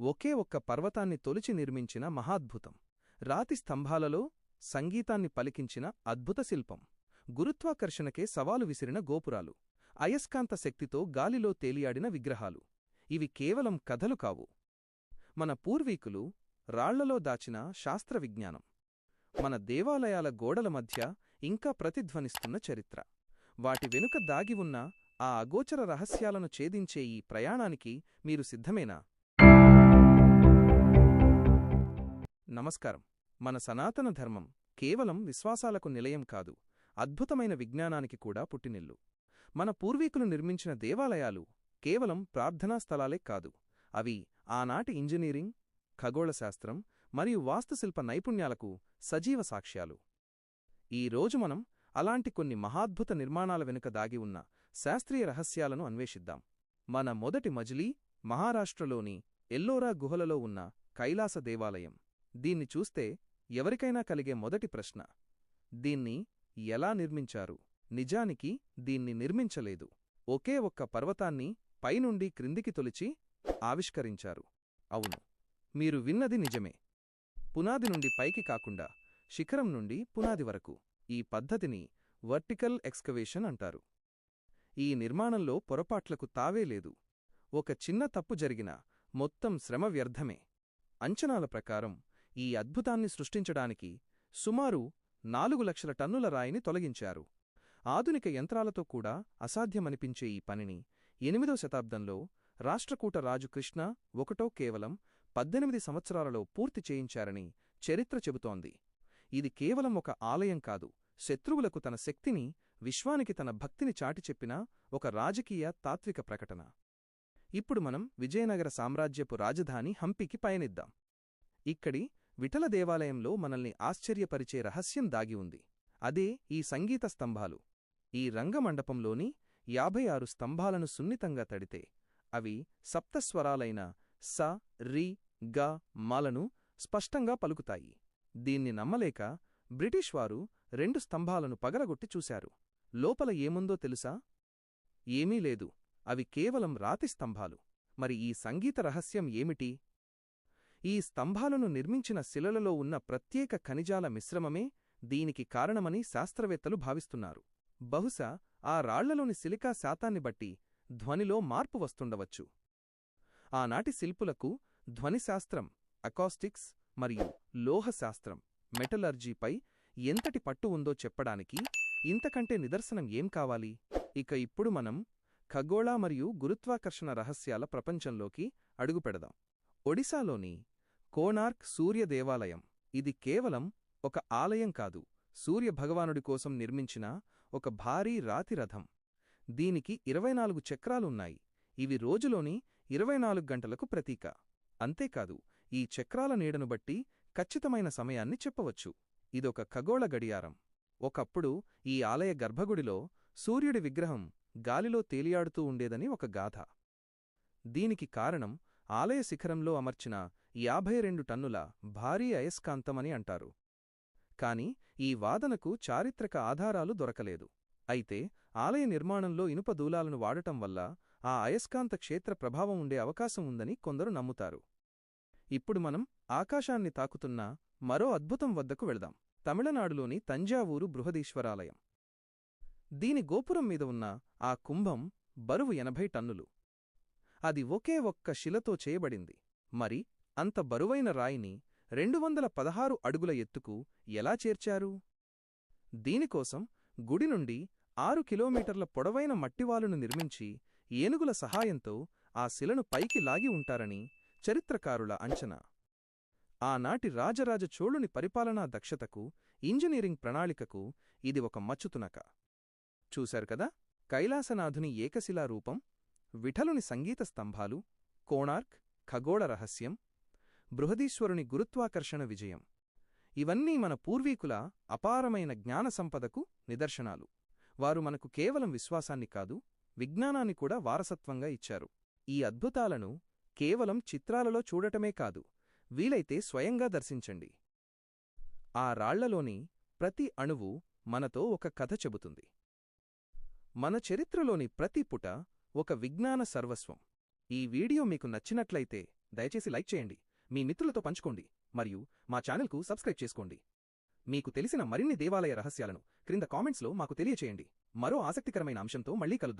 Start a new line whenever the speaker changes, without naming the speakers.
ఒకే ఒక్క పర్వతాన్ని తొలిచి నిర్మించిన మహాద్భుతం. రాతి స్తంభాలలో సంగీతాన్ని పలికించిన అద్భుత శిల్పం. గురుత్వాకర్షణకే సవాలు విసిరిన గోపురాలు. అయస్కాంత శక్తితో గాలిలో తేలియాడిన విగ్రహాలు. ఇవి కేవలం కథలు కావు. మన పూర్వీకులు రాళ్ళలో దాచిన శాస్త్ర విజ్ఞానం. మన దేవాలయాల గోడల మధ్య ఇంకా ప్రతిధ్వనిస్తున్న చరిత్ర. వాటి వెనుక దాగి ఉన్న ఆ అగోచర రహస్యాలను ఛేదించే ఈ ప్రయాణానికి మీరు సిద్ధమేనా? నమస్కారం. మన సనాతన ధర్మం కేవలం విశ్వాసాలకు నిలయం కాదు అద్భుతమైన విజ్ఞానానికి కూడా పుట్టినిల్లు. మన పూర్వీకులు నిర్మించిన దేవాలయాలు కేవలం ప్రార్థనా స్థలాలే కాదు అవి ఆనాటి ఇంజనీరింగ్ ఖగోళశాస్త్రం మరియు వాస్తుశిల్ప నైపుణ్యాలకు సజీవ సాక్ష్యాలు. ఈ రోజు మనం అలాంటి కొన్ని మహాద్భుత నిర్మాణాల వెనుక దాగి ఉన్న శాస్త్రీయ రహస్యాలను అన్వేషిద్దాం. మన మొదటి మజిలీ మహారాష్ట్రలోని ఎల్లోరా గుహలలో ఉన్న కైలాస దేవాలయం. దీన్ని చూస్తే ఎవరికైనా కలిగే మొదటి ప్రశ్న దీన్ని ఎలా నిర్మించారు? నిజానికి దీన్ని నిర్మించలేదు. ఒకే ఒక్క పర్వతాన్ని పైనుండి క్రిందికి తొలిచి ఆవిష్కరించారు. అవును మీరు విన్నది నిజమే. పునాది నుండి పైకి కాకుండా శిఖరం నుండి పునాది వరకు ఈ పద్ధతిని వర్టికల్ ఎక్స్కవేషన్ అంటారు. ఈ నిర్మాణంలో పొరపాట్లకు తావే లేదు. ఒక చిన్న తప్పు జరిగినా మొత్తం శ్రమ వ్యర్థమే. అంచనాల ప్రకారం ఈ అద్భుతాన్ని సృష్టించడానికి సుమారు నాలుగు లక్షల టన్నుల రాయిని తొలగించారు. ఆధునిక యంత్రాలతో కూడా అసాధ్యమనిపించే ఈ పనిని ఎనిమిదో శతాబ్దంలో రాష్ట్రకూట రాజు కృష్ణ ఒకటో కేవలం పద్దెనిమిది సంవత్సరాలలో పూర్తి చేయించారని చరిత్ర చెబుతోంది. ఇది కేవలం ఒక ఆలయం కాదు శత్రువులకు తన శక్తిని విశ్వానికి తన భక్తిని చాటి చెప్పిన ఒక రాజకీయ తాత్విక ప్రకటన. ఇప్పుడు మనం విజయనగర సామ్రాజ్యపు రాజధాని హంపికి పయనిద్దాం. ఇక్కడి విఠల దేవాలయంలో మనల్ని ఆశ్చర్యపరిచే రహస్యం దాగి ఉంది. అదే ఈ సంగీత స్తంభాలు. ఈ రంగమండపంలోని యాభై ఆరు స్తంభాలను సున్నితంగా తడితే అవి సప్తస్వరాలైన స రి గ మాలను స్పష్టంగా పలుకుతాయి. దీన్ని నమ్మలేక బ్రిటిష్ వారు రెండు స్తంభాలను పగలగొట్టి చూశారు. లోపల ఏముందో తెలుసా? ఏమీ లేదు. అవి కేవలం రాతి స్తంభాలు. మరి ఈ సంగీత రహస్యం ఏమిటి? ఈ స్తంభాలను నిర్మించిన శిలలలో ఉన్న ప్రత్యేక ఖనిజాల మిశ్రమమే దీనికి కారణమని శాస్త్రవేత్తలు భావిస్తున్నారు. బహుశా ఆ రాళ్ళలోని సిలికా శాతాన్ని బట్టి ధ్వనిలో మార్పు వస్తుండవచ్చు. ఆనాటి శిల్పులకు ధ్వనిశాస్త్రం అకాస్టిక్స్ మరియు లోహశాస్త్రం మెటలర్జీపై ఎంతటి పట్టు ఉందో చెప్పడానికి ఇంతకంటే నిదర్శనం ఏం కావాలి? ఇక ఇప్పుడు మనం ఖగోళ మరియు గురుత్వాకర్షణ రహస్యాల ప్రపంచంలోకి అడుగుపెడదాం. ఒడిశాలోని కోనార్క్ సూర్య దేవాలయం. ఇది కేవలం ఒక ఆలయం కాదు సూర్యభగవానుడి కోసం నిర్మించిన ఒక భారీ రాతిరథం దీనికి ఇరవై నాలుగు చక్రాలున్నాయి. ఇవి రోజులోని ఇరవై నాలుగు గంటలకు ప్రతీక. అంతేకాదు ఈ చక్రాల నీడను బట్టి ఖచ్చితమైన సమయాన్ని చెప్పవచ్చు. ఇదొక ఖగోళ గడియారం. ఒకప్పుడు ఈ ఆలయ గర్భగుడిలో సూర్యుడి విగ్రహం గాలిలో తేలియాడుతూ ఉండేదని ఒక గాథ. దీనికి కారణం ఆలయ శిఖరంలో అమర్చిన యాభై రెండు టన్నుల భారీ అయస్కాంతమని అంటారు. కాని ఈ వాదనకు చారిత్రక ఆధారాలు దొరకలేదు. అయితే ఆలయ నిర్మాణంలో ఇనుప దూలాలను వాడటం వల్ల ఆ అయస్కాంత క్షేత్ర ప్రభావం ఉండే అవకాశం ఉందని కొందరు నమ్ముతారు. ఇప్పుడు మనం ఆకాశాన్ని తాకుతున్న మరో అద్భుతం వద్దకు వెళదాం. తమిళనాడులోని తంజావూరు బృహదీశ్వరాలయం. దీని గోపురం మీద ఉన్న ఆ కుంభం బరువు ఎనభై టన్నులు. అది ఒకే ఒక్క శిలతో చేయబడింది. మరి అంత బరువైన రాయిని రెండు వందల పదహారు అడుగుల ఎత్తుకు ఎలా చేర్చారు? దీనికోసం గుడి నుండి ఆరు కిలోమీటర్ల పొడవైన మట్టివాలును నిర్మించి ఏనుగుల సహాయంతో ఆ శిలను పైకి లాగి ఉంటారని చరిత్రకారుల అంచనా. ఆనాటి రాజరాజ చోళుని పరిపాలనా దక్షతకు ఇంజనీరింగ్ ప్రణాళికకు ఇది ఒక మచ్చుతునక. చూశారు కదా? కైలాసనాథుని ఏకశిలా రూపం? విఠలుని సంగీత స్తంభాలు కోణార్క్ ఖగోళ రహస్యం బృహదీశ్వరుని గురుత్వాకర్షణ విజయం. ఇవన్నీ మన పూర్వీకుల అపారమైన జ్ఞాన సంపదకు నిదర్శనాలు. వారు మనకు కేవలం విశ్వాసాన్ని కాదు విజ్ఞానాన్ని కూడా వారసత్వంగా ఇచ్చారు. ఈ అద్భుతాలను కేవలం చిత్రాలలో చూడటమే కాదు వీలైతే స్వయంగా దర్శించండి. ఆ రాళ్ళలోని ప్రతి అణువు మనతో ఒక కథ చెబుతుంది. మన చరిత్రలోని ప్రతి పుట ఒక విజ్ఞాన సర్వస్వం. ఈ వీడియో మీకు నచ్చినట్లయితే దయచేసి లైక్ చేయండి మీ మిత్రులతో పంచుకోండి మరియు మా ఛానల్కు సబ్స్క్రైబ్ చేసుకోండి. మీకు తెలిసిన మరిన్ని దేవాలయ రహస్యాలను క్రింద కామెంట్స్లో మాకు తెలియచేయండి. మరో ఆసక్తికరమైన అంశంతో మళ్ళీ కలుద్దాం.